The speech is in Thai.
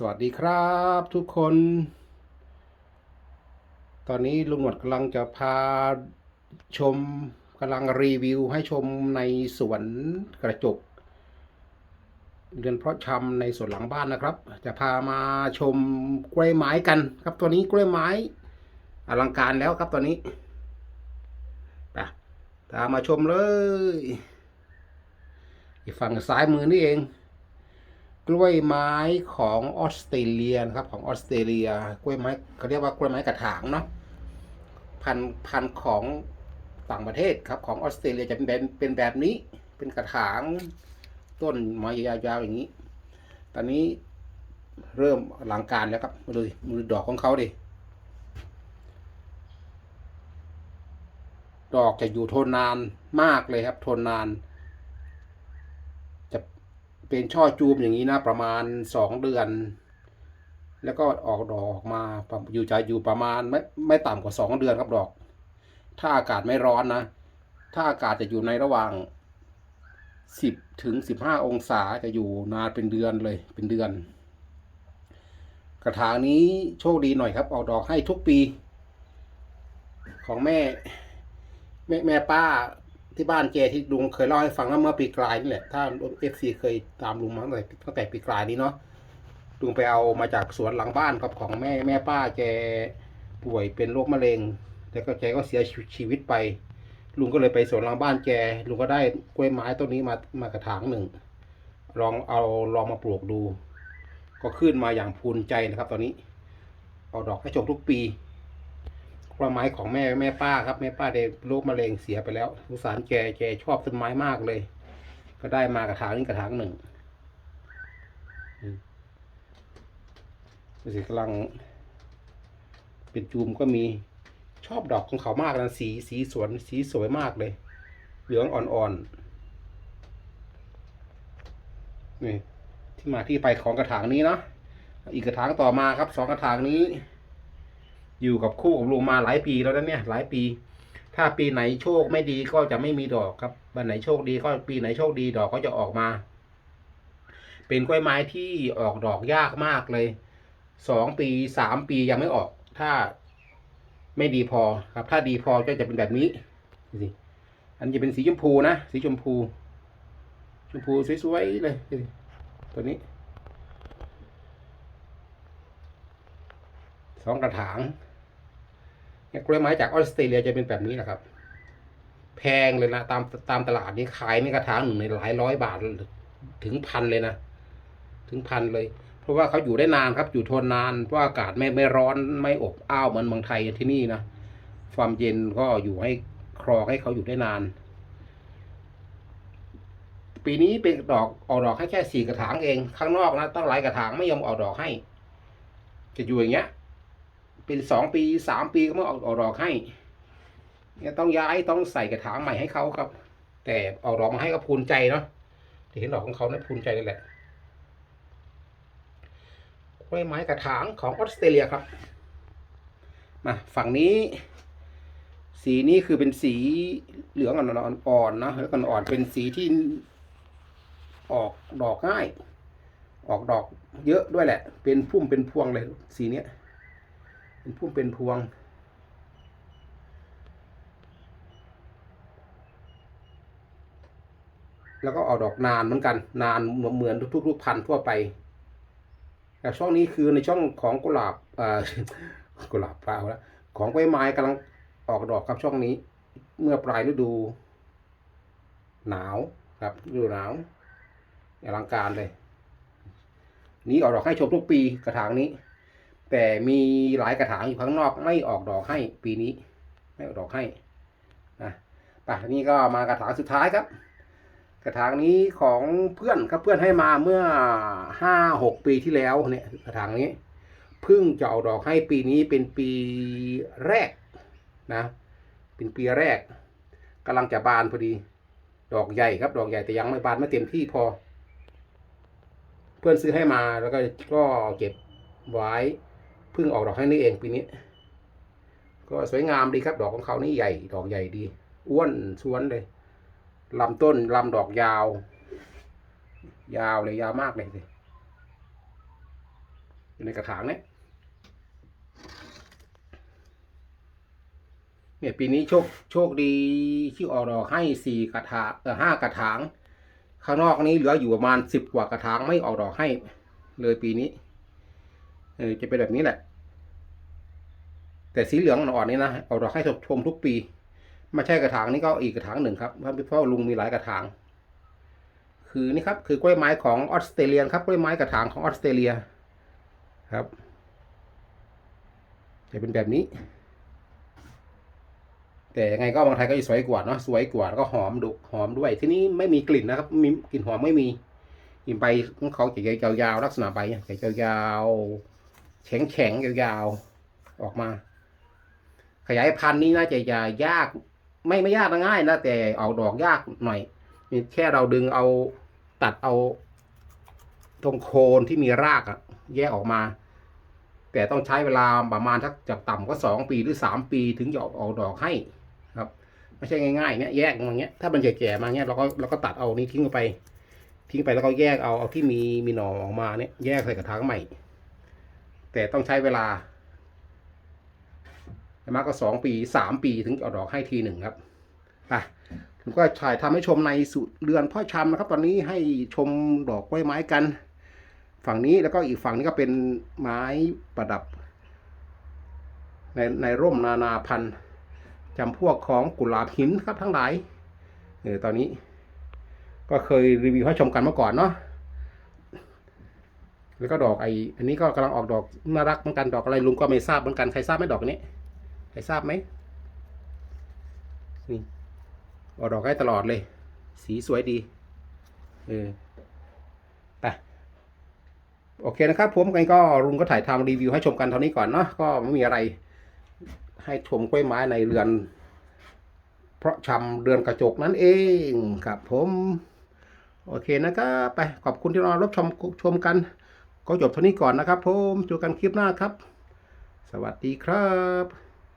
สวัสดีครับทุกคน ตอนนี้ลุงหนวดกำลังจะพาชมกำลังรีวิวให้ชมในสวนกระจก เรือนเพาะชำในสวนหลังบ้านนะครับ จะพามาชมกล้วยไม้กันครับตัวนี้กล้วยไม้อลังการแล้วครับตอนนี้ไปตามมาชมเลยฝั่งซ้ายมือนี่เอง กล้วยไม้ของออสเตรเลียนะครับของออสเตรเลีย กล้วยไม้เขาเรียกว่ากล้วยไม้กระถางเนาะพันพันของต่างประเทศครับของออสเตรเลียจะเป็นแบบเป็นแบบนี้เป็นกระถางต้นไม้ยาวๆอย่างนี้ ตอนนี้เริ่มอลังการแล้วครับมาดูดิมือดอกของเขาดิดอกจะอยู่ทนนานมากเลยครับทนนาน เป็นช่อจูบอย่างนี้นะประมาณสองเดือน แล้วก็ออกดอกออกมาอยู่จะอยู่ประมาณไม่ไม่ต่ำกว่าสองเดือนครับดอก ถ้าอากาศไม่ร้อนนะ ถ้าอากาศจะอยู่ในระหว่างสิบถึงสิบห้าองศาจะอยู่นานเป็นเดือนเลยเป็นเดือน กระถางนี้โชคดีหน่อยครับ ออกดอกให้ทุกปี ของแม่ แม่แม่ป้า ที่บ้านแกที่ลุงเคยเล่าให้ฟังว่าเมื่อปีกลายนี่แหละ ถ้าเอฟซีเคยตามลุงมาตั้งแต่ตั้งแต่ปีกลายนี้เนาะลุงไปเอามาจากสวนหลังบ้านครับของแม่แม่ป้าแกป่วยเป็นโรคมะเร็งแล้วก็แกก็เสียชีวิตไป ลุงก็เลยไปสวนหลังบ้านแกลุงก็ได้กล้วยไม้ต้นนี้มามากระถางหนึ่งลองเอาลองมาปลูกดู ก็ขึ้นมาอย่างภูมิใจนะครับ ตอนนี้ เอาดอกให้ชมทุกปี กล้วยไม้ของแม่แม่ป้าครับแม่ป้าได้โรคมะเร็งเสียไปแล้วสงสารแกแกชอบต้นไม้มากเลย ก็ได้มากระถางนี้กระถางหนึ่งอืมดูสิกำลัง เป็นจูมก็มีชอบดอกของเขามากนะสีสีสวนสีสวยมากเลย เหลืองอ่อนๆนี่ที่มาที่ไปของกระถางนี้เนาะอีกกระถางต่อมาครับสองกระถางนี้ อยู่กับคู่กับลุงมาหลายปีแล้วนะเนี่ยหลายปี ถ้าปีไหนโชคไม่ดีก็จะไม่มีดอกครับวันไหนโชคดีก็ปีไหนโชคดีดอกก็จะออกมา เป็นกล้วยไม้ที่ออกดอกยากมากเลยสองปีสามปียังไม่ออก ถ้าไม่ดีพอครับ ถ้าดีพอก็จะเป็นแบบนี้ดูสิอันจะเป็นสีชมพูนะสีชมพู ชมพูสวยๆเลยตัวนี้สองกระถาง กล้วยไม้จากออสเตรเลียจะเป็นแบบนี้แหละครับ แพงเลยนะตามตามตลาดนี้ขายในกระถางหนึ่งในหลายร้อยบาทถึงพันเลยนะ ถึงพันเลย เพราะว่าเขาอยู่ได้นานครับ อยู่ทนนานเพราะอากาศไม่ไม่ร้อนไม่อบอ้าวเหมือนเมืองไทยที่นี่นะความเย็นก็อยู่ให้ครองให้เขาอยู่ได้นาน ปีนี้เป็นดอกออกดอกให้แค่สี่กระถางเอง ข้างนอกนะตั้งหลายกระถางไม่ยอมออกดอกให้ จะอยู่อย่างเงี้ย เป็นสองปีสามปีก็ไม่ออกออกดอกให้เนี่ยต้องย้ายต้องใส่กระถางใหม่ให้เขาครับ แต่ออกดอกมาให้ก็ภูมิใจเนาะที่เห็นดอกของเขานะภูมิใจเลยแหละกล้วยไม้กระถางของออสเตรเลียครับมาฝั่งนี้ สีนี้คือเป็นสีเหลืองอ่อนๆนะแล้วก็อ่อนเป็นสีที่ออกดอกง่าย ออกดอกเยอะด้วยแหละ เป็นพุ่มเป็นพวงเลยสีเนี้ย เป็นพุ่มเป็นพวง แล้วก็ออกดอกนานเหมือนกัน นานเหมือนทุกๆพันธุ์ทั่วไป แต่ช่วงนี้คือในช่องของกุหลาบอ่ากุหลาบเปล่าแล้วของใบไม้กำลังออกดอกครับช่วงนี้ เมื่อปลายฤดู หนาวครับฤดูหนาวอลังการเลย นี้ออกดอกให้ชมทุกปีกระถางนี้ แต่มีหลายกระถางอยู่ข้างนอกไม่ออกดอกให้ปีนี้ ไม่ออกดอกให้นะป่ะนี่ก็มากระถางสุดท้ายครับ กระถางนี้ของเพื่อนครับเพื่อนให้มาเมื่อห้าหกปีที่แล้วเนี่ยกระถางนี้เพิ่งจะออกดอกให้ปีนี้เป็นปีแรกนะเป็นปีแรกกำลังจะบานพอดี ดอกใหญ่ครับ ดอกใหญ่แต่ยังไม่บานไม่เต็มที่พอ เพื่อนซื้อให้มาแล้วก็ก็เก็บไว้ พิ่งออกดอกให้นี่เองปีนี้ ก็สวยงามดีครับ ดอกของเขานี่ใหญ่ ดอกใหญ่ดี อ้วนสวนเลยลำต้นลำดอกยาว ยาวเลยยาวมากเลยสิอยู่ในกระถางเนี่ยเนี่ยปีนี้โชคโชคดีที่ออกดอกให้สี่กระถางเออห้ากระถาง ข้างนอกนี้เหลืออยู่ประมาณสิบกว่ากระถางไม่ออกดอกให้ เลยปีนี้ เออจะเป็นแบบนี้แหละ แต่สีเหลืองอ่อนๆนี่นะออกดอกให้ชมทุกปีไม่ใช่กระถางนี้ก็อีกกระถางหนึ่งครับเพราะเพราะลุงมีหลายกระถาง คือนี่ครับ คือกล้วยไม้ของออสเตรเลียครับกล้วยไม้กระถางของออสเตรเลียครับ จะเป็นแบบนี้ แต่ยังไงก็บางไทยก็จะสวยกว่าเนาะสวยกว่าแล้วก็หอมดุหอมด้วย ที่นี้ไม่มีกลิ่นนะครับ มีกลิ่นหอมไม่มีกินใบของเขาจะยาวๆลักษณะใบจะยาวๆ แข็งแข็งยาวๆออกมา ขยายพันธุ์นี้น่าจะยายาก ไม่ไม่ยากนะง่ายนะแต่ออกดอกยากหน่อยมีแค่เราดึงเอาตัดเอา ตรงโคนที่มีรากอะแยกออกมา แต่ต้องใช้เวลาประมาณทักจากต่ำก็สองปีหรือสามปีถึงจะออกออกดอกให้ครับไม่ใช่ง่ายๆเนี่ยแยกมาเงี้ยถ้ามันแก่ๆมาเงี้ยเราก็เราก็ตัดเอานี้ทิ้งไป ทิ้งไปแล้วก็แยกเอาเอาที่มีมีหน่อออกมาเนี่ยแยกใส่กระถางใหม่ แต่ต้องใช้เวลาประมาณก็สองปีสามปีถึงจะออกดอกให้ทีหนึ่งครับอะผมก็ถ่ายทำให้ชมในสุเรือนพ่อชำนะครับ ตอนนี้ให้ชมดอกกล้วยไม้กัน ฝั่งนี้แล้วก็อีกฝั่งนี้ก็เป็นไม้ประดับ ในในร่มนานาพันธุ์จำพวกของกุหลาบหินครับทั้งหลายเออตอนนี้ ก็เคยรีวิวให้ชมกันเมื่อก่อนเนาะ แล้วก็ดอกไออันนี้ก็กำลังออกดอกน่ารักเหมือนกันดอกอะไรลุงก็ไม่ทราบเหมือนกันใครทราบไหมดอกนี้ใครทราบไหมนี่ออกดอกให้ตลอดเลย สีสวยดีเออไปโอเคนะครับผมกันก็ลุงก็ถ่ายทำรีวิวให้ชมกันเท่านี้ก่อนเนาะก็ไม่มีอะไร ให้ชมกล้วยไม้ในเรือน เพราะชำเรือนกระจกนั่นเองครับผม โอเคนะครับไปขอบคุณที่รารับชมชมกัน ก็จบเท่านี้ก่อนนะครับผมเจอกันคลิปหน้าครับ สวัสดีครับ